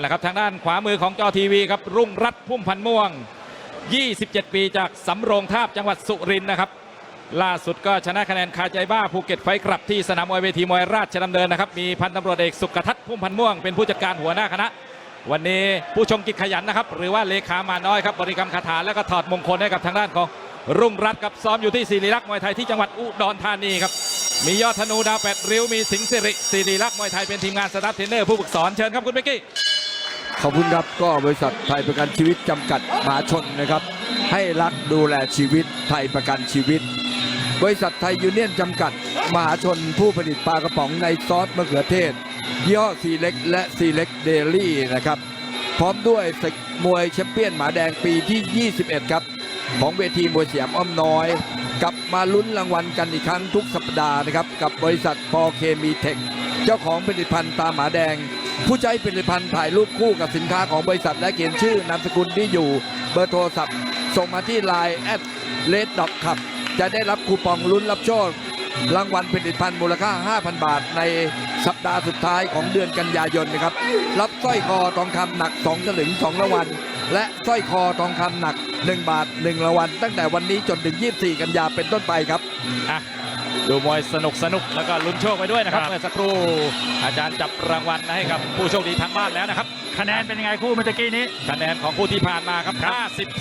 แหละครับทางด้านขวามือของจอทีวีครับรุ่งรัตน์พุ่มพันม่วง 27 ปีจากสำโรงทาบจังหวัดสุรินทร์นะครับ ล่าสุดก็ชนะคะแนนคาใจบ้าภูเก็ตไฟกลับที่สนามมวยเวทีมวยราชดำเนินนะครับ มีพันตำรวจเอกสุกทัศน์พุ่มพันม่วงเป็นผู้จัดการหัวหน้าคณะ วันนี้ผู้ชมกิจขยันนะครับ หรือว่าเลขามาน้อยครับบริกรรมคาถาแล้วก็ถอดมงคลให้กับทางด้านของรุ่งรัตน์กับซ้อมอยู่ที่ศิริลักษ์มวยไทยที่จังหวัดอุดรธานีครับมียอดธนูดาวแปดริ้วมีสิงห์สิริศิริลักษ์มวยไทยเป็นทีมงานสตาฟเทรนเนอร์ผู้ฝึกสอนเชิญครับคุณเบกกี้ ขอบคุณครับก็บริษัทไทยประกันชีวิตจำกัดมหาชนนะครับ ให้รักดูแลชีวิตไทยประกันชีวิต บริษัทไทยยูเนียนจำกัดมหาชนผู้ผลิตปลากระป๋องในซอสมะเขือเทศยี่ห้อซีเล็กและซีเล็กเดลี่นะครับ พร้อมด้วยศึกมวยแชมเปี้ยนหมาแดงปีที่ 21 ครับ ของเวทีมวยสยามอ้อมน้อย กลับมาลุ้นรางวัลกันอีกครั้งทุกสัปดาห์นะครับ กับบริษัทพอเคมีเทคเจ้าของผลิตภัณฑ์ตาหมาแดง ผู้ใช้ผลิตภัณฑ์ถ่ายรูปคู่กับสินค้าของบริษัทและเขียนชื่อนามสกุลที่อยู่เบอร์โทรศัพท์ ส่งมาที่ Line แอดเลดดอทขับ จะได้รับคูปองลุ้นรับโชครางวัลผลิตภัณฑ์มูลค่า 5,000 บาท ในสัปดาห์สุดท้ายของเดือนกันยายนนะครับ รับสร้อยคอทองคำหนัก 2สลึง2รางวัล และสร้อยคอทองคำหนัก 1 บาท 1รางวัลตั้งแต่วันนี้จนถึง 24 กันยาเป็นต้นไปครับอะ ดูมวยสนุกสนุกแล้วก็ลุ้นโชคไปด้วยนะครับ ครับ เมื่อสักครู่อาจารย์จับรางวัลให้กับผู้โชคดีทางบ้านแล้วนะครับ คะแนนเป็นยังไงคู่เมื่อกี้นี้ คะแนนของผู้ที่ผ่านมาครับครับ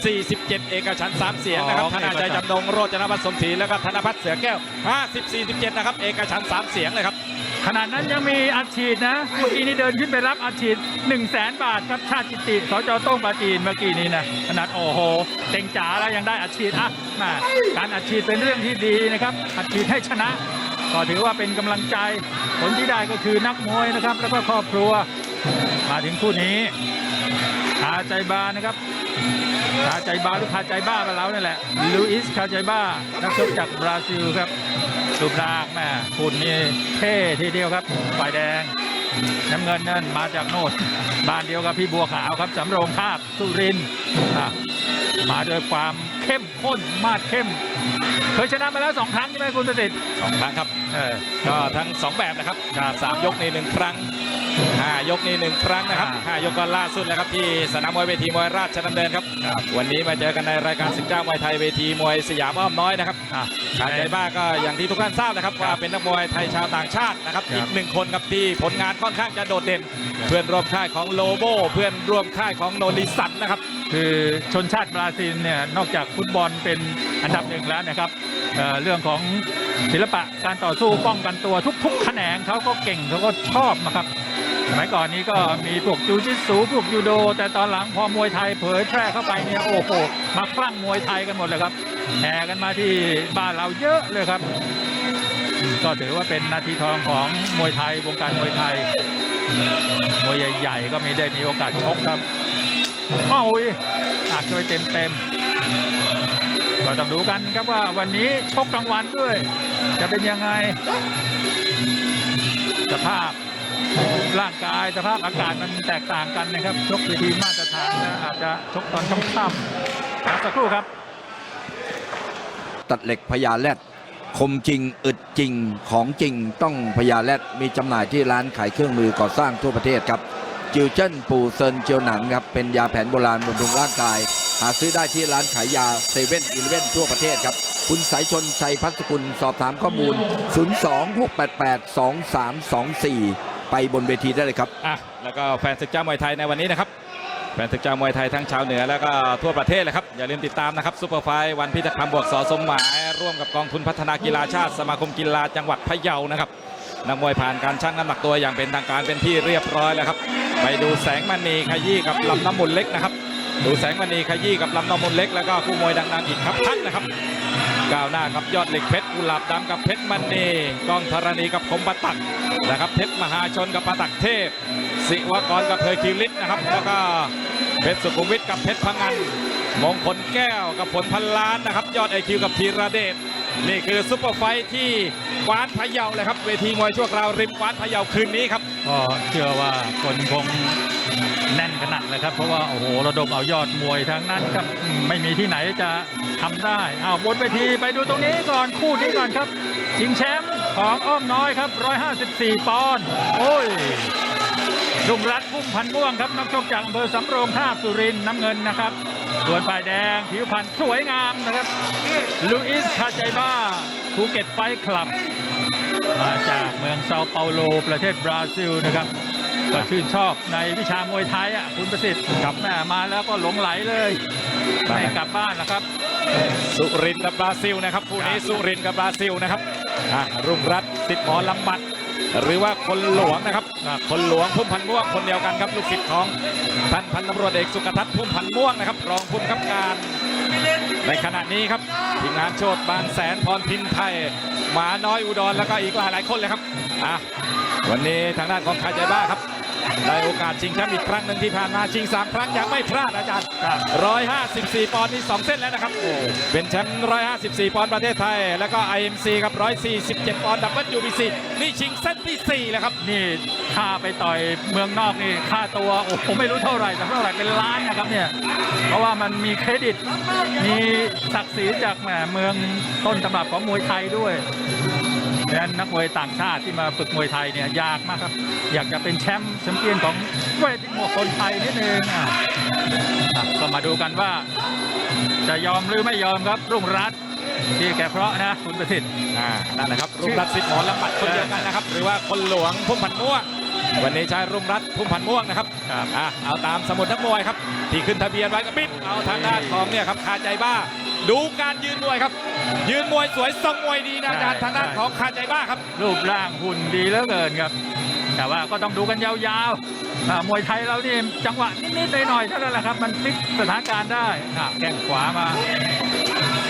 54 17 เอกฉันท์สามเสียงนะครับ อ๋อธนาใจจำนงโรจนวัฒน์สมศรีแล้วก็ธนพัฒน์เสือแก้ว 54 17 นะครับ เอกฉันท์สามเสียงเลยครับ ขนาดนั้นยังมีอัดฉีดนะเมื่อกี้นี้เดินขึ้นไปรับอัดฉีด1 0 0 0 0แสนบาทครับชาติจิติสจโต้งปาจีนเมื่อกี้นี้นะขนาดโอ้โหเต็งจ๋าแล้วยังได้อัดฉีดอะมาการอัดฉีดเป็นเรื่องที่ดีนะครับอัดฉีดให้ชนะก็ถือว่าเป็นกำลังใจผลที่ได้ก็คือนักมวยนะครับ แล้วก็ครอบครัว มาถึงคู่นี้คาใจบานะครับคาใจบาหรือคาใจบ้าไปแล้วนี่แหละลูอิสคาใจบ้านักชกจากบราซิลครับ รูปร่างแม่คุณนี่เท่ทีเดียวครับฝ่ายแดง น้ำเงินนั่นมาจากโน่นบ้านเดียวกับพี่บัวขาวครับสำโรงทาบสุรินทร์อะมาด้วยความเข้มข้นมาดเข้มเคยชนะมาแล้วสองครั้งใช่ไหมคุณประสิทธิ์สองครั้งครับเออก็ทั้ง2แบบนะครับสามยกนี่หนึ่งครั้ง ห้ายกนี่หนึ่งครั้งนะครับอ่าห้ายกก็ล่าสุดแล้วครับที่สนามมวยเวทีมวยราชดำเนินครับครับ วันนี้มาเจอกันในรายการสิบเจ้ามวยไทยเวทีมวยสยามอ้อมน้อยนะครับอะขาดใจบ้าก็อย่างที่ทุกท่านทราบนะครับครับว่าเป็นนักมวยไทยชาวต่างชาตินะครับครับอีกหนึ่งคนครับที่ผลงานค่อนข้างจะโดดเด่น เพื่อนร่วมค่ายของโลโบเพื่อนร่วมค่ายของโนริสันนะครับคือชนชาติบราซิลเนี่ยนอกจากฟุตบอลเป็นอันดับหนึ่งแล้วนะครับเอ่อเรื่องของศิลปะการต่อสู้ป้องกันตัวทุกๆแขนงเขาก็เก่งเขาก็ชอบนะครับ สมัยก่อนนี้ก็มีพวกจูจิสูพวกยูโด แต่ตอนหลังพอมวยไทยเผยแพร่เข้าไปเนี่ยโอ้โหมาคลั่งมวยไทยกันหมดเลยครับแห่กันมาที่บ้านเราเยอะเลยครับ ก็ถือว่าเป็นนาทีทองของมวยไทยวงการมวยไทยมวยใหญ่ๆก็มีได้มีโอกาสชกครับโอ้ยอัดโดยเต็มเต็มๆก็ต้องดูกันครับว่าวันนี้ชกกลางวันด้วย จะเป็นยังไงสภาพ ร่างกายสภาพอากาศมันแตกต่างกันนะครับชกเวทีมาตรฐานนะอาจจะชกตอนค่ำๆักสักครู่ครับ ตัดเหล็กพญาแรดคมจริงอึดจริงของจริงต้องพญาแรดมีจำหน่ายที่ร้านขายเครื่องมือก่อสร้างทั่วประเทศครับ จิวเจิ้นปูเซินเจียวหนังครับ เป็นยาแผนโบราณบำรุงร่างกาย หาซื้อได้ที่ร้านขายยาเซเว่นอีเลเว่นทั่วประเทศครับ คุณสายชนชัยพัฒกุลสอบถามข้อมูล 026882324 ไปบนเวทีได้เลยครับอะแล้วก็แฟนศึกเจ้ามวยไทยในวันนี้นะครับแฟนศึกเจ้ามวยไทยทั้งชาวเหนือแล้วก็ทั่วประเทศเลยครับ อย่าลืมติดตามนะครับซุปเปอร์ไฟท์วันพิทักษ์คำบวกสอสมหมาย ร่วมกับกองทุนพัฒนากีฬาชาติสมาคมกีฬาจังหวัดพะเยานะครับนักมวยผ่านการชั่งน้ำหนักตัวอย่างเป็นทางการเป็นที่เรียบร้อยแล้วครับ ไปดูแสงมณีขยี้กับลำน้ำมุนเล็กนะครับ ดูแสงมณีขยี้กับลำน้ำมุนเล็กแล้วก็คู่มวยดังๆอีกครับท่านนะครับก้าวหน้ากับยอดเหล็กเพชรกุหลาบดำกับเพชรมณีก้องธรณีกับคมปะตัก นะครับเพชรมหาชนกับปะตักเทพศิวกรกับเพยคิริตนะครับ แล้วก็เพชรสุขุมวิทกับเพชรพังงันมงคลแก้วกับผลพันล้านนะครับ ยอดไอคิวกับธีระเดชนี่คือซุปเปอร์ไฟที่กวานพะเยาเลยครับเวทีมวยชั่วคราวริมกวานพะเยาคืนนี้ครับก็เชื่อว่าคนคงแน่นขนาดเลยครับ เพราะว่าโอ้โหระดมเอายอดมวยทั้งนั้นครับ ไม่มีที่ไหนจะทำได้เอาบนเวทีไปดูตรงนี้ก่อนคู่นี้ก่อนครับชิงแชมป์ ของอ้อมน้อยครับ 154 ปอนด์โอ้ยรุ่งรัตน์พุ่มพันธ์ม่วงครับนักชกจากอำเภอสำโรงท่าบสุรินทร์น้ำเงินนะครับ ส่วนฝ่ายแดงผิวพรรณสวยงามนะครับลูอิสคาใจบ้าภูเก็ตไฟท์คลับ มาจากเมืองเซาเปาโลประเทศบราซิลนะครับก็ชื่นชอบในวิชามวยไทยอะคุณประสิทธิ์กลับแม่มาแล้วก็หลงไหลเลยไม่กลับบ้านแล้วครับ สุรินทร์กับบราซิลนะครับคู่นี้สุรินทร์กับบราซิลนะครับ อะรุ่งรัตน์สิทธิ์หมอลำบัด หรือว่าคนหลวงนะครับอะคนหลวงพุ่มพันธ์ม่วงคนเดียวกันครับลูกศิษย์ของท่านพันตำรวจเอกสุกทัศน์พุ่มพันธ์ม่วงนะครับรองผู้บังคับการ ในขณะนี้ครับทีมงานโชดบางแสนพรพินไทยหมาน้อยอุดรแล้วก็อีกหลายหลายๆคนเลยครับอะวันนี้ทางด้านของคาใจบ้าครับ ได้โอกาสชิงแชมป์อีกครั้งหนึ่งที่ผ่านมาชิง 3 ครั้งยังไม่พลาดอาจารย์ 154 ปอนด์นี่2เส้นแล้วนะครับ เป็นแชมป์ 154 ปอนด์ประเทศไทย แล้วก็ IMC ครับ 147 ปอนด์ดับเบิลยูบีซีนี่ชิงเส้นทีสี่4 แล้วครับ นี่ค่าไปต่อยเมืองนอกนี่ค่าตัวโอ้โหไม่รู้เท่าไหร่แต่เท่าไหร่เป็นล้านนะครับเนี่ย เพราะว่ามันมีเครดิต มีศักดิ์ศรีจากแหมเมืองต้นตำรับของมวยไทยด้วย ดังนั้นนักมวยต่างชาติที่มาฝึกมวยไทยเนี่ยยากมากครับ อยากจะเป็นแชมป์แชมเปี้ยนของเวทีมวยคนไทยนิดนึงอะอะก็มาดูกันว่า จะยอมหรือไม่ยอมครับรุ่งรัตน์ที่แกเพราะนะคุณประสิทธิ์อ่านั่นแหละครับรุ่งรัตน์สิทธิ์หมอลำบัดคนเดียวกันนะครับ หรือว่าคนหลวงพุ่มพันธ์ม่วงวันนี้ใช้รุ่งรัตน์พุ่มพันธ์ม่วงนะครับครับอะเอาตามสมุดนักมวยครับ ที่ขึ้นทะเบียนไว้ก็ปิดเอาทางด้านของเนี่ยครับคาใจบ้า ดูการยืนมวยครับ ยืนมวยสวยทรงมวยดีนะอาจารย์ทางด้านของคาใจบ้าครับ รูปร่างหุ่นดีเหลือเกินครับ แต่ว่าก็ต้องดูกันยาวๆอ่ามวยไทยเรานี่จังหวะนิดๆหน่อยๆเท่านั้นแหละครับ มันพลิกสถานการณ์ได้อะแข้งขวามา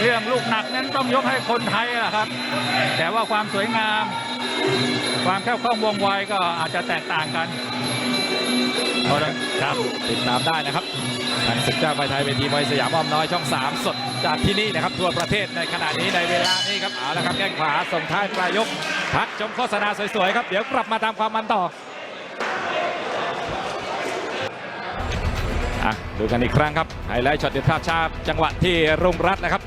เรื่องลูกหนักนั้นต้องยกให้คนไทยแหละครับ แต่ว่าความสวยงาม ความแคล่วคล่องว่องไวก็อาจจะแตกต่างกันเอาละครับติดตามได้นะครับทางศึกเจ้าไฟไทยเวทีมวยสยามอ้อมน้อยช่อง 3 สดจากที่นี่นะครับทั่วประเทศในขณะนี้ในเวลานี้ครับเอาละครับแข้งขวาส่งท้ายปลายยกพักชมโฆษณาสวยๆครับเดี๋ยวกลับมาตามความมันต่ออะดูกันอีกครั้งครับไฮไลท์ช็อตเด็ดภาพชาพจังหวะที่รุ่งรัตน์นะครับ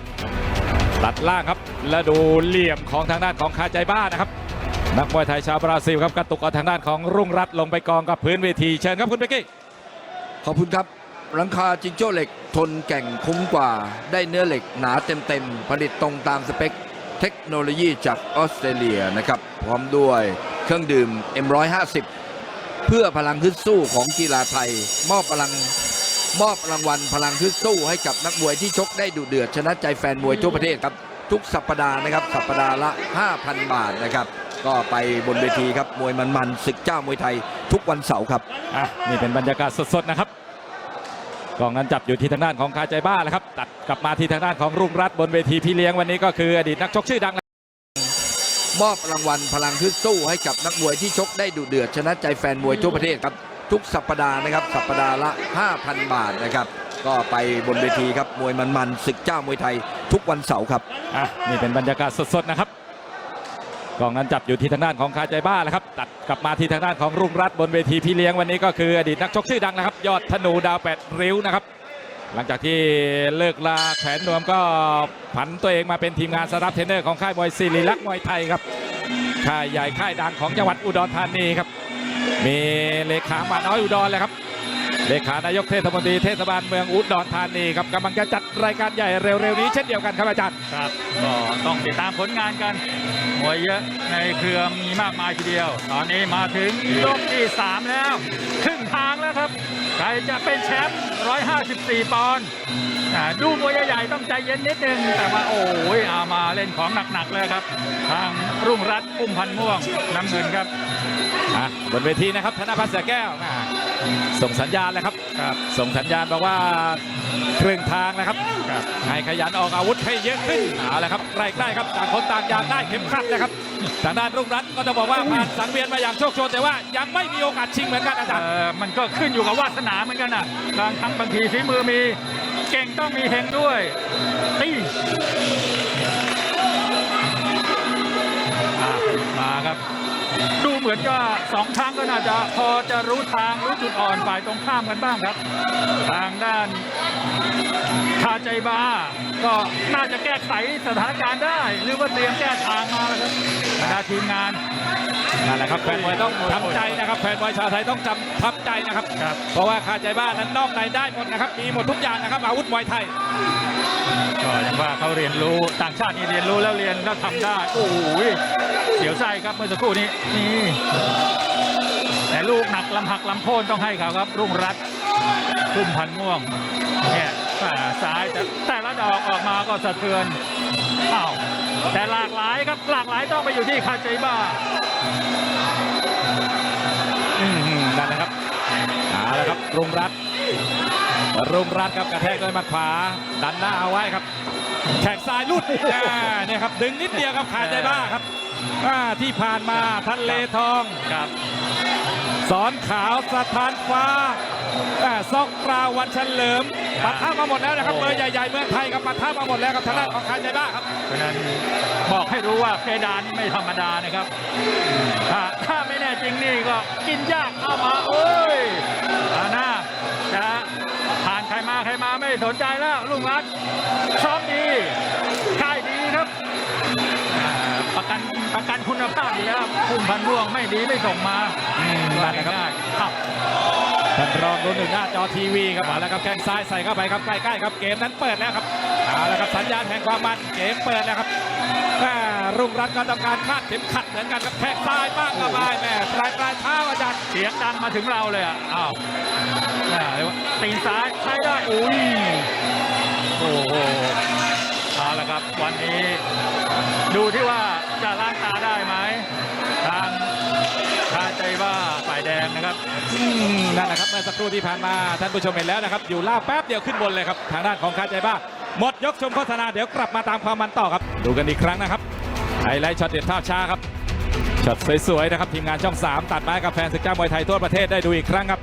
ตัดล่างครับแล้วดูเหลี่ยมของทางด้านของคาใจบ้านะครับนักมวยไทยชาวบราซิลครับกระตุกเอาทางด้านของรุ่งรัตน์ลงไปกองกับพื้นเวทีเชิญครับคุณเบกกี้ขอบคุณครับ หลังคาจิงโจ้เหล็กทนแก่งคุ้มกว่า ได้เนื้อเหล็กหนาเต็มๆ ผลิตตรงตามสเปค เทคโนโลยีจากออสเตรเลียนะครับ พร้อมด้วยเครื่องดื่ม M150 เพื่อพลังฮึดสู้ของกีฬาไทย มอบพลังมอบรางวัลพลังฮึดสู้ให้กับนักมวยที่ชกได้ดุเดือดชนะใจแฟนมวยทั่วประเทศครับ ทุกสัปดาห์นะครับ สัปดาห์ละ 5,000 บาทนะครับ ก็ไปบนเวทีครับมวยมันๆศึกเจ้ามวยไทยทุกวันเสาร์ครับอะนี่เป็นบรรยากาศสดๆนะครับ กองนั้นจับอยู่ที่ทางด้านของคาใจบ้าแล้วครับตัดกลับมาที่ทางด้านของรุ่งรัตน์บนเวทีพี่เลี้ยงวันนี้ก็คืออดีตนักชกชื่อดังมอบรางวัลพลังฮึดสู้ให้กับนักมวยที่ชกได้ดุเดือดชนะใจแฟนมวยทั่วประเทศครับ ทุกสัปดาห์นะครับ สัปดาห์ละ 5,000 บาทนะครับ ก็ไปบนเวทีครับมวยมันๆศึกเจ้ามวยไทยทุกวันเสาร์ครับอะนี่เป็นบรรยากาศสดๆนะครับ กองนั้นจับอยู่ที่ทางด้านของคาใจบ้าแล้วครับตัดกลับมาที่ทางด้านของรุ่งรัตน์บนเวทีพี่เลี้ยงวันนี้ก็คืออดีตนักชกชื่อดังนะครับ ยอดธนูดาวแปดริ้วนะครับ หลังจากที่เลิกลาแขวนนวมก็ผันตัวเองมาเป็นทีมงานสตาฟเทรนเนอร์ของค่ายมวยศิริลักษ์มวยไทยครับค่ายใหญ่ค่ายดังของจังหวัดอุดรธานีครับ มีเลขาหมาน้อยอุดรเลยครับเลขานายกเทศมนตรีเทศบาลเมืองอุดรธานีครับกำลังจะจัดรายการใหญ่เร็วๆนี้เช่นเดียวกันครับอาจารย์ครับก็ต้องติดตามผลงานกัน มวยเยอะในเครือมีมากมายทีเดียว ตอนนี้มาถึงยกที่ 3 แล้วครึ่งทางแล้วครับใครจะเป็นแชมป์ 154 ปอนด์อ่าดูมวยใหญ่ๆต้องใจเย็นนิดนึง แต่ว่าโอ้ยเอามาเล่นของหนักๆเลยครับ ทางรุ่งรัตน์พุ่มพันธ์ม่วงน้ำเงินครับอะบนเวทีนะครับธนพัฒน์เสือแก้วอ่าส่งสัญญาณเลยครับครับ ส่งสัญญาณบอกว่า ครึ่งทางนะครับครับให้ขยันออกอาวุธให้เยอะขึ้นเอาละครับใกล้ๆครับต่างคนต่างอยากได้เข็มขัดนะครับทางด้านรุ่งรัตน์ก็จะบอกว่าผ่านสังเวียนมาอย่างโชคโชนแต่ว่ายังไม่มีโอกาสชิงเหมือนกันอาจารย์เอ่อมันก็ขึ้นอยู่กับวาสนาเหมือนกันนะบางครั้งบางทีฝีมือมี เก่งต้องมีเฮงด้วยตีอะมาครับ ดูเหมือนก็สองทางก็น่าจะพอจะรู้ทางรู้จุดอ่อนฝ่ายตรงข้ามกันบ้างครับ ทางด้าน คาใจบาก็น่าจะแก้ไขสถานการณ์ได้ หรือว่าเตรียมแก้ทางมาแล้วครับบรรดาทีมงานนั่นแหละครับแฟนมวยต้องทำใจนะครับแฟนมวยชาวไทยต้องจำทำใจนะครับครับ เพราะว่าคาใจบ้านนั้นนอกในได้หมดนะครับ มีหมดทุกอย่างนะครับอาวุธมวยไทยก็อย่างว่าเขาเรียนรู้ต่างชาตินี่เรียนรู้แล้วเรียนแล้วทำได้โอ้โหเสียวไส้ครับเมื่อสักครู่นี้นี่แต่ลูกหนักลำหักลำโค่นต้องให้เขาครับ รุ่งรัตน์พุ่มพันธุ์ม่วงเนี่ย อ่าซ้ายแต่แต่ละดอกออกมาก็สะเทือนอ้าวแต่หลากหลายครับหลากหลายต้องไปอยู่ที่คาใจบ้าอืมนั่นแหละครับเอาละครับรุงรัตน์รุงรัตน์ครับกระแทกด้วยหมัดขวา ดันหน้าเอาไว้ครับ แขกซ้ายลุดอ่าเนี่ยครับดึงนิดเดียวครับขาดใจบ้าครับอ่าที่ผ่านมาทะเลทองครับสอนขาวสถานฟ้าอ่าซอกกราววันเฉลิม ปัดท่ามาหมดแล้วนะครับเบอร์ใหญ่ๆเมืองไทยครับปัดท่ามาหมดแล้วครับทางด้านของขาดใจบ้าครับเพราะฉะนั้นบอกให้รู้ว่าเพดานนี่ไม่ธรรมดานะครับถ้าถ้าไม่แน่จริงนี่ก็กินยากเข้ามาโอ้ยอาหน้าจะผ่านใครมาใครมาไม่สนใจแล้วลุงรัฐซ้อมดีค่ายดีครับอ่าประกันประกันคุณภาพอยู่แล้วคุณพันม่วงไม่ดีไม่ส่งมาอืมนั่นแหละครับง่ายๆครับ ท่านรองดูหนึ่งหน้าจอทีวีครับเอาละครับแข้งซ้ายใส่เข้าไปครับใกล้ๆครับเกมนั้นเปิดแล้วครับเอาละครับสัญญาณแห่งความมันเกมเปิดแล้วครับแม่รุ่งรัตน์ก็ต้องการคาดเข็มขัดเหมือนกันครับแข้งซ้ายบ้างก็ไปแม่ปลายปลายเท้าอาจารย์เสียงดังมาถึงเราเลยอะอ้าวแม่ตีนซ้ายใช้ได้อุ้ยโอ้โหเอาละครับวันนี้ ดูที่ว่าจะล้างตาได้ไหม ครับนั่นแหละครับเมื่อสักครู่ที่ผ่านมาท่านผู้ชมเห็นแล้วนะครับ อยู่ล่าแป๊บเดียวขึ้นบนเลยครับ ทางด้านของคาใจบ้าหมดยกชมโฆษณาเดี๋ยวกลับมาตามความมันต่อครับ ดูกันอีกครั้งนะครับไฮไลท์ช็อตเด็ดภาพช้าครับช็อตสวยๆนะครับ ทีมงานช่อง 3 ตัดไม้กับแฟนศึกเจ้ามวยไทยทั่วประเทศได้ดูอีกครั้งครับ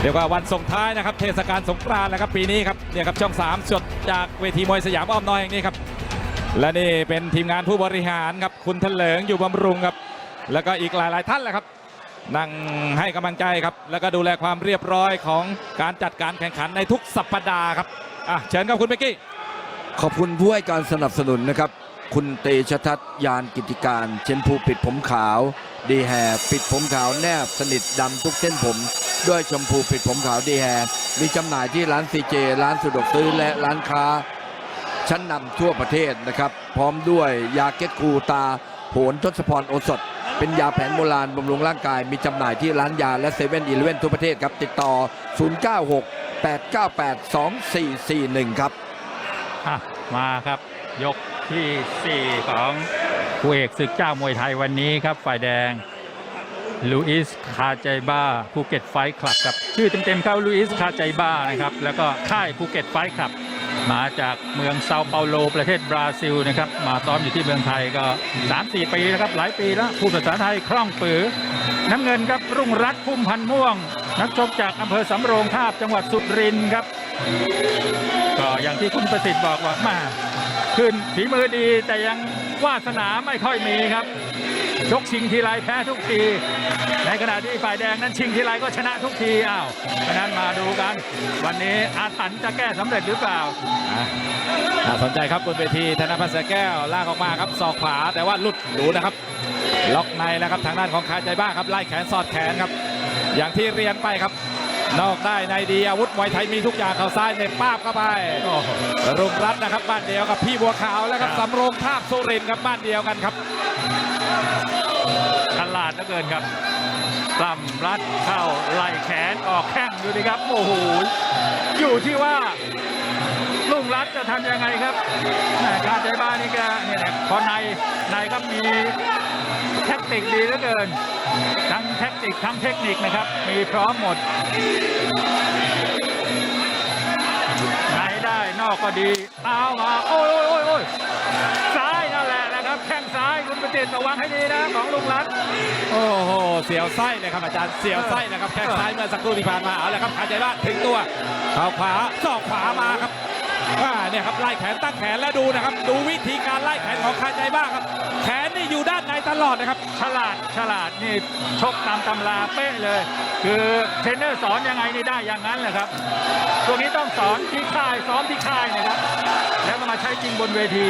เรียกว่าวันส่งท้ายนะครับ เทศกาลสงกรานต์นะครับปีนี้ครับเนี่ยครับช่อง3สดจากเวทีมวยสยามอ้อมน้อยแห่างนี้ครับและนี่เป็นทีมงานผู้บริหารครับคุณเถลิงอยู่บำรุงครับ แล้วก็อีกหลายๆท่านแหละครับ นั่งให้กำลังใจครับ แล้วก็ดูแลความเรียบร้อยของการจัดการแข่งขันในทุกสัปดาห์ครับอะเชิญครับคุณเบกกี้ ขอบคุณผู้ให้การสนับสนุนนะครับ คุณเตชะทัศยานกิติการ เชมพูปิดผมขาว ดีแฮปิดผมขาวแนบสนิทดำทุกเส้นผม ด้วยชมพูปิดผมขาวดีแฮมีจำหน่ายที่ร้านซีเจร้านสะดวกซื้อและร้านค้า ชั้นนำทั่วประเทศนะครับ พร้อมด้วยยาเก็ตคูตา โหนทศพรโอสถ เป็นยาแผนโบราณบำรุงร่างกายมีจำหน่ายที่ร้านยาและเซเว่นอีเลเว่นทั่วประเทศครับ ติดต่อ 096 898 2441 ครับ อะมาครับยกที่ 4 ของคู่เอกศึกเจ้ามวยไทยวันนี้ครับ ฝ่ายแดงลูอิสคาใจบ้าภูเก็ตไฟท์คลับครับ ชื่อเต็มๆเขาลูอิสคาใจบ้านะครับ แล้วก็ค่ายภูเก็ตไฟท์คลับ มาจากเมืองเซาเปาโลประเทศบราซิลนะครับมาซ้อมอยู่ที่เมืองไทยก็ 3-4 ปีแล้วครับหลายปีแล้วพูดภาษาไทยคล่องปือ น้ำเงินครับรุ่งรัตน์พุ่มพันธ์ม่วง นักชกจากอำเภอสำโรงทาบจังหวัดสุรินทร์ครับ ก็อย่างที่คุณประสิทธิ์บอกว่ามาขึ้นฝีมือดีแต่ยังวาสนาไม่ค่อยมีครับชกชิงทีไรแพ้ทุกที ในขณะที่ฝ่ายแดงนั้นชิงทีไรก็ชนะทุกทีอ้าวเพราะฉะนั้นมาดูกัน วันนี้อาถรรพ์จะแก้สำเร็จหรือเปล่าอะน่าสนใจครับบนเวทีธนพัฒน์เสือแก้วลากออกมาครับศอกขวาแต่ว่าหลุดดูนะครับ ล็อกในแล้วครับทางด้านของคาใจบ้าครับไล่แขนสอดแขนครับ อย่างที่เรียนไปครับ นอกได้ในดีอาวุธมวยไทยมีทุกอย่างเข่าซ้ายเน็บป้าบเข้าไปโอ้โหรุ่งรัตน์นะครับบ้านเดียวกับพี่บัวขาวแล้วครับครับสำโรงทาบสุรินทร์ครับบ้านเดียวกันครับฉลาดเหลือเกินครับ ปล้ำรัดเข้าไล่แขนออกแข้งดูดิครับ โอ้โห อยู่ที่ว่าลุงรัฐจะทำยังไงครับการใจบ้านนี่ก็เนี่ยนะพอในในก็มีแทคนิคดีเหลือเกิน ทั้งแทคนิคทั้งเทคนิคนะครับ มีพร้อมหมดในได้นอกก็ดีเอามา โอ้ยโอ้ยโอ้ยอย แข้งซ้ายคุณประจิตรระวังให้ดีนะของลุงรัฐโอ้โหเสียวไส้เลยครับอาจารย์เสียวไส้นะครับแข้งซ้ายเมื่อสักครู่ที่ผ่านมาเอาละครับคาใจบ้านถึงตัวเข่าขวาศอกขวามาครับอ่าเนี่ยครับไล่แขนตั้งแขนแล้วดูนะครับ ดูวิธีการไล่แขนของคาใจบ้างครับ แขนนี่อยู่ด้านในตลอดนะครับ ฉลาดฉลาดนี่ชกตามตำราเป๊ะเลย คือเทรนเนอร์สอนยังไงนี่ได้อย่างนั้นแหละครับตรงนี้ต้องสอนที่ค่ายซ้อมที่ค่ายนะครับ แล้วก็มาใช้จริงบนเวที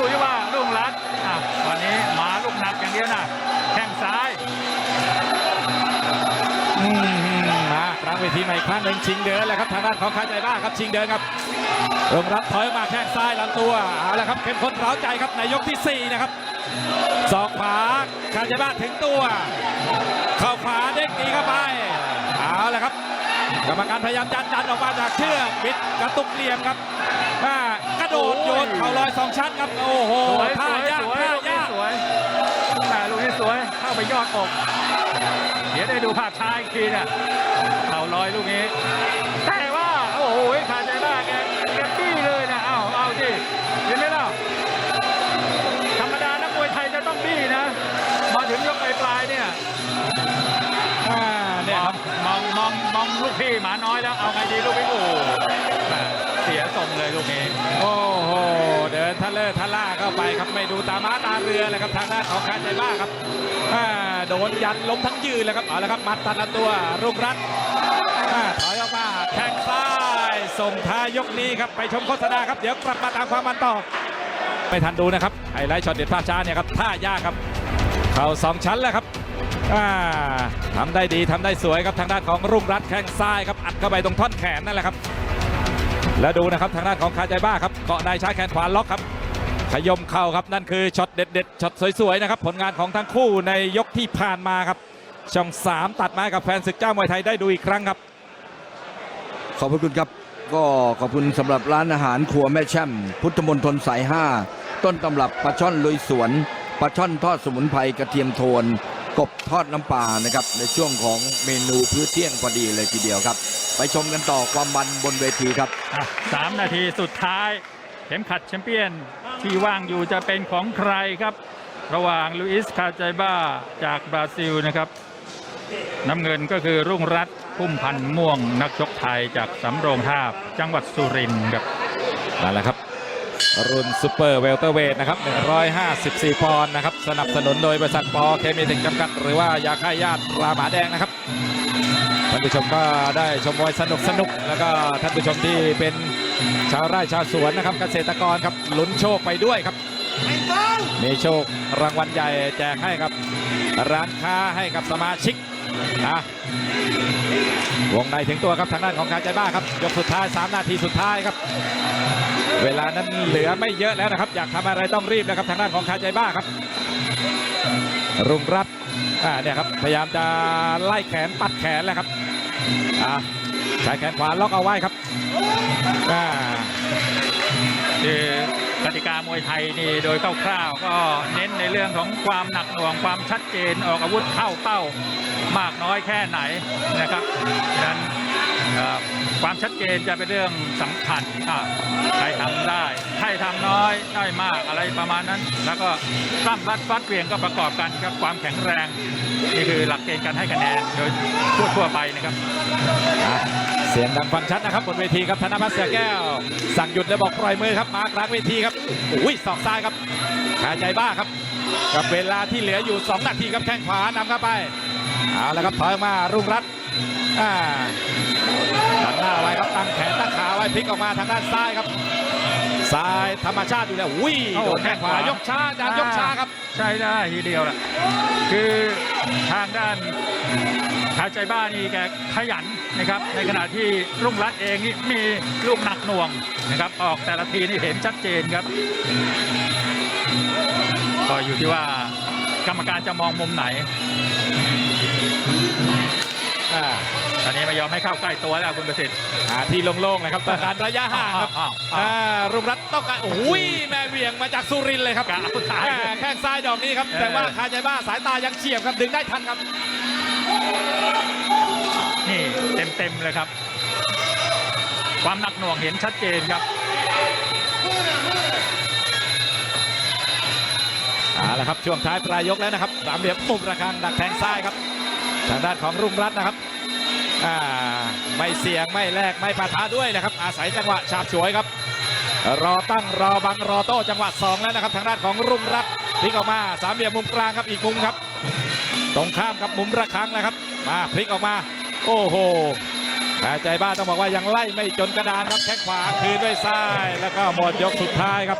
อยู่ที่ว่าลุงรัฐอะวันนี้มาลูกหนักอย่างเดียวนะแข้งซ้ายอืมมาครั้งเวทีใหม่ครั้งหนึ่งชิงเดินเลยครับทางด้านของคาใจบ้าครับชิงเดินครับลงรับถอยมาแข้งซ้ายลำตัวเอาละครับเข้มข้นเร้าใจครับในยกที่สี่นะครับศอกขวาคาใจบ้าถึงตัวเข้าขวาเด้งตีเข้าไปเอาละครับกรรมการพยายามจัดดันออกมาจากเชือกบิดกระตุกเหลี่ยมครับอ่า โดดโยนเข่าลอยสองชั้นครับโอ้โหสวยท่าสวยยากสวยท่าลูกนี้ยากสวยแต่ลูกนี้สวยเข้าไปยอดอกเดี๋ยวได้ดูภาพช้าอีกทีเนี่ยเข่าลอยลูกนี้ แต่ว่าโอ้โหขาดใจมากแกแกปี้เลยนะเอาเอาสิเห็นไหมล่ะธรรมดานักมวยไทยจะต้องบี้นะ มาถึงยกปลายๆเนี่ยอ่าเนี่ยครับมองมองมองลูกพี่หมาน้อยแล้วเอาไงดีลูกพี่โอ้แหม่เสีย ทรงเลยลูกนี้โอ้โห เดินทะเลอร์ทะล่าเข้าไปครับไม่ดูตาม้าตาเรือเลยครับทางด้านของคาใจบ้าครับโดนยันล้มทั้งยืนเลยครับเอาละครับมัดตัดลำตัวรุ่งรัตน์อ่าถอยออกมาแข้งซ้ายส่งท้ายยกนี้ครับไปชมโฆษณาครับเดี๋ยวกลับมาตามความมันต่อไม่ทันดูนะครับไฮไลท์ช็อตเด็ดภาพช้าเนี่ยครับท่ายากครับ เข่าสองชั้นแล้วครับอ่าทำได้ดีทำได้สวยครับทางด้านของรุ่งรัตแข้งซ้ายครับอัดเข้าไปตรงท่อนแขนนั่นแหละครับ แล้วดูนะครับทางด้านของคาใจบ้าครับเกาะในใช้แขนขวาล็อกครับขยมเข่าครับนั่นคือช็อตเด็ดๆช็อตสวยๆนะครับผลงานของทั้งคู่ในยกที่ผ่านมาครับ ช่อง 3 ตัดมาให้กับแฟนศึกเจ้ามวยไทยได้ดูอีกครั้งครับ ขอบพระคุณครับก็ขอบคุณสำหรับร้านอาหารครัวแม่แช่ม พุทธมนตรสาย 5 ต้นตำรับปลาช่อนลุยสวนปลาช่อนทอดสมุนไพรกระเทียมโทน กบทอดน้ำปลานะครับในช่วงของเมนูพื้อเที่ยงพอดีเลยทีเดียวครับ ไปชมกันต่อความมันบนเวทีครับ อะสามนาทีสุดท้าย เข็มขัดแชมเปี้ยนที่ว่างอยู่จะเป็นของใครครับ ระหว่างลุอิสคาใจบ้าจากบราซิลนะครับ น้ำเงินก็คือรุ่งรัตน์พุ่มพันธ์ม่วงนักชกไทยจากสำโรงทาบจังหวัดสุรินทร์ครับ นั่นแหละครับ รุ่นซูเปอร์เวลเตอร์เวทนะครับ 154 ปอนด์นะครับ สนับสนุนโดยบริษัทปอเคมีเทคจำกัด หรือว่ายาฆ่าหญาติราหมาแดงนะครับท่านผู้ชมก็ได้ชมมวยสนุกสนุกแล้วก็ท่านผู้ชมที่เป็นชาวไร่ชาวสวนนะครับ เกษตรกรครับลุ้นโชคไปด้วยครับ มีโชครางวัลใหญ่แจกให้กับร้านค้าให้กับสมาชิกนะวงในถึงตัวครับทางด้านของการใจบ้าครับ ยกสุดท้าย 3 นาทีสุดท้ายครับ เวลานั้นเหลือไม่เยอะแล้วนะครับ อยากทำอะไรต้องรีบนะครับทางด้านของคาใจบ้าครับ รุ่งรัตน์อ่าเนี่ยครับพยายามจะไล่แขนปัดแขนแล้วครับอ่าใช้แขนขวาล็อกเอาไว้ครับอ่าคือกติกามวยไทยนี่โดยคร่าวๆก็เน้นในเรื่องของความหนักหน่วงความชัดเจนออกอาวุธเข้าเป้ามากน้อยแค่ไหนนะครับดังนั้น ความชัดเจนจะเป็นเรื่องสำคัญอะใครทำได้ใครทำน้อยได้มากอะไรประมาณนั้น แล้วก็ตั้มรัดฟัดเวียงก็ประกอบกันครับความแข็งแรง นี่คือหลักเกณฑ์การให้คะแนนโดยทั่วๆไปนะครับเสียงดังฟังชัดนะครับบนเวทีครับธนพัฒน์เสือแก้ว สั่งหยุดแล้วบอกปล่อยมือครับมากลางเวทีครับอุ้ยศอกซ้ายครับขาใจบ้าครับ กับเวลาที่เหลืออยู่ 2 นาทีครับแข้งขวานำเข้าไปเอาละครับถอยมารุ่งรัตน์อ่า ดันหน้าไว้ครับตั้งแขนตั้งขาไว้พลิกออกมาทางด้านซ้ายครับซ้ายธรรมชาติอยู่แล้วอุ้ยโอ้โดนแข้งขวาแข้งขวายยกช้าจานยกช้าครับ ใช่ได้ทีเดียวแหละคือทางด้านขาใจบ้านนี่แกขยันนะครับ ในขณะที่รุ่งรัตน์เองนี่มีลูกหนักหน่วงนะครับ ออกแต่ละทีนี่เห็นชัดเจนครับ ก็อยู่ที่ว่ากรรมการจะมองมุมไหน อ่าตอนนี้ไม่ยอมให้เข้าใกล้ตัวแล้วคุณประสิทธิ์หาที่โล่งๆเลยครับต้องการระยะห่างครับอ้าวอ้าวอ้าวอ่ารุ่งรัตน์ต้องการโอ้ยแม่เหวียงมาจากสุรินทร์เลยครับกะเอาท้ายแม่แข้งซ้ายดอกนี้ครับเออแต่ว่าคาใจบ้าสายตายังเฉียบครับดึงได้ทันครับ นี่เต็มๆเลยครับ ความหนักหน่วงเห็นชัดเจนครับเอาละครับช่วงท้ายปลายยกแล้วนะครับสามเหลี่ยมมุมระฆังดักแทงซ้ายครับทางด้านของรุ่งรัตน์นะครับ อ่าไม่เสี่ยงไม่แลกไม่ปะทะด้วยนะครับ อาศัยจังหวะฉาบฉวยครับ รอตั้งรอบังรอโต้จังหวะสองแล้วนะครับทางด้านของรุ่งรัตน์พลิกออกมาสามเหลี่ยมมุมกลางครับอีกมุมครับ ตรงข้ามกับมุมระฆังนะครับ มาพลิกออกมา โอ้โหแต่ใจบ้าต้องบอกว่ายังไล่ไม่จนกระดานครับแข้งขวาคืนด้วยซ้ายแล้วก็หมดยกสุดท้ายครับ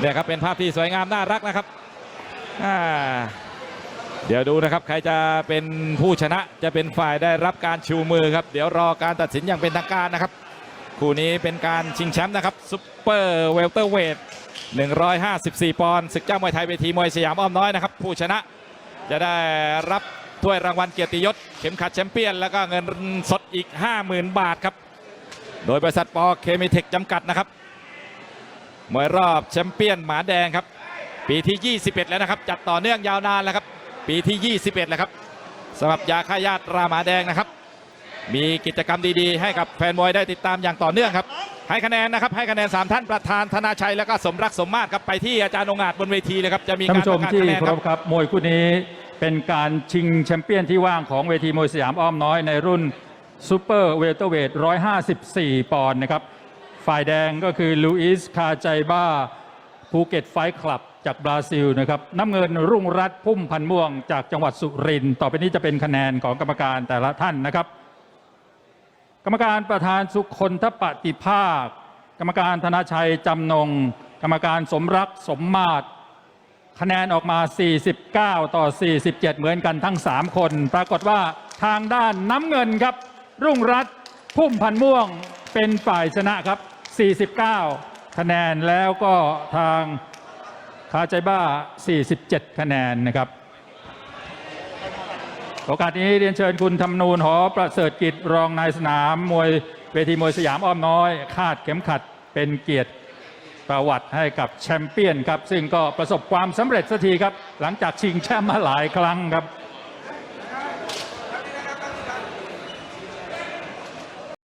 เนี่ยครับเป็นภาพที่สวยงามน่ารักนะครับอ่า เดี๋ยวดูนะครับ ใครจะเป็นผู้ชนะจะเป็นฝ่ายได้รับการชูมือครับ เดี๋ยวรอการตัดสินอย่างเป็นทางการนะครับ คู่นี้เป็นการชิงแชมป์นะครับซุปเปอร์เวลเตอร์เวท154 ปอนด์ศึกเจ้ามวยไทยเวทีมวยสยามอ้อมน้อยนะครับ ผู้ชนะจะได้รับถ้วยรางวัลเกียรติยศ เข็มขัดแชมเปี้ยน แล้วก็เงินสดอีก 50,000 บาทครับ โดยบริษัทปอเคมีเทคจำกัดนะครับมวยรอบแชมเปี้ยนหมาแดงครับ ปีที่ 21 แล้วนะครับ จัดต่อเนื่องยาวนานแล้วครับ ปีที่ 21แล้วครับสำหรับยาฆ่าญาติราหมาแดงนะครับ มีกิจกรรมดีๆ ให้กับแฟนมวยได้ติดตามอย่างต่อเนื่องครับ ให้คะแนนนะครับ ให้คะแนน 3 ท่านประธานธนาชัยแล้วก็สมรักสมมาตรครับไปที่อาจารย์องอาจบนเวทีเลยครับจะมีท่านการผู้ชปมระกาศที่คะแนนเคาครรับพครับมวยคู่นี้เป็นการชิงแชมเปี้ยนที่ว่างของเวทีมวยสยามอ้อมน้อยในรุ่นซูเปอร์เวลเตอร์เวท154 ปอนด์นะครับ ฝ่ายแดงก็คือลูอิสคาใจบ้าภูเก็ตไฟท์คลับ จากบราซิลนะครับน้ำเงินรุ่งรัตพุ่มพันม่วงจากจังหวัดสุรินทร์ต่อไปนี้จะเป็นคะแนนของกรรมการแต่ละท่านนะครับ กรรมการประธานสุคนทปฏิภาค กรรมการธนาชัยจำนง กรรมการสมรักสมมาตรคะแนนออกมา 49 ต่อ 47 เหมือนกันทั้ง 3 คน ปรากฏว่าทางด้านน้ำเงินครับ รุ่งรัตพุ่มพันม่วงเป็นฝ่ายชนะครับ 49 คะแนนแล้วก็ทาง คาใจบ้า 47 คะแนนนะครับ โอกาสนี้เรียนเชิญคุณธรรมนูนหอประเสริฐกิจรองนายสนามมวยเวทีมวยสยามอ้อมน้อย คาดเข็มขัดเป็นเกียรติประวัติให้กับแชมเปี้ยนครับ ซึ่งก็ประสบความสำเร็จสักทีครับ หลังจากชิงแชมป์มาหลายครั้งครับ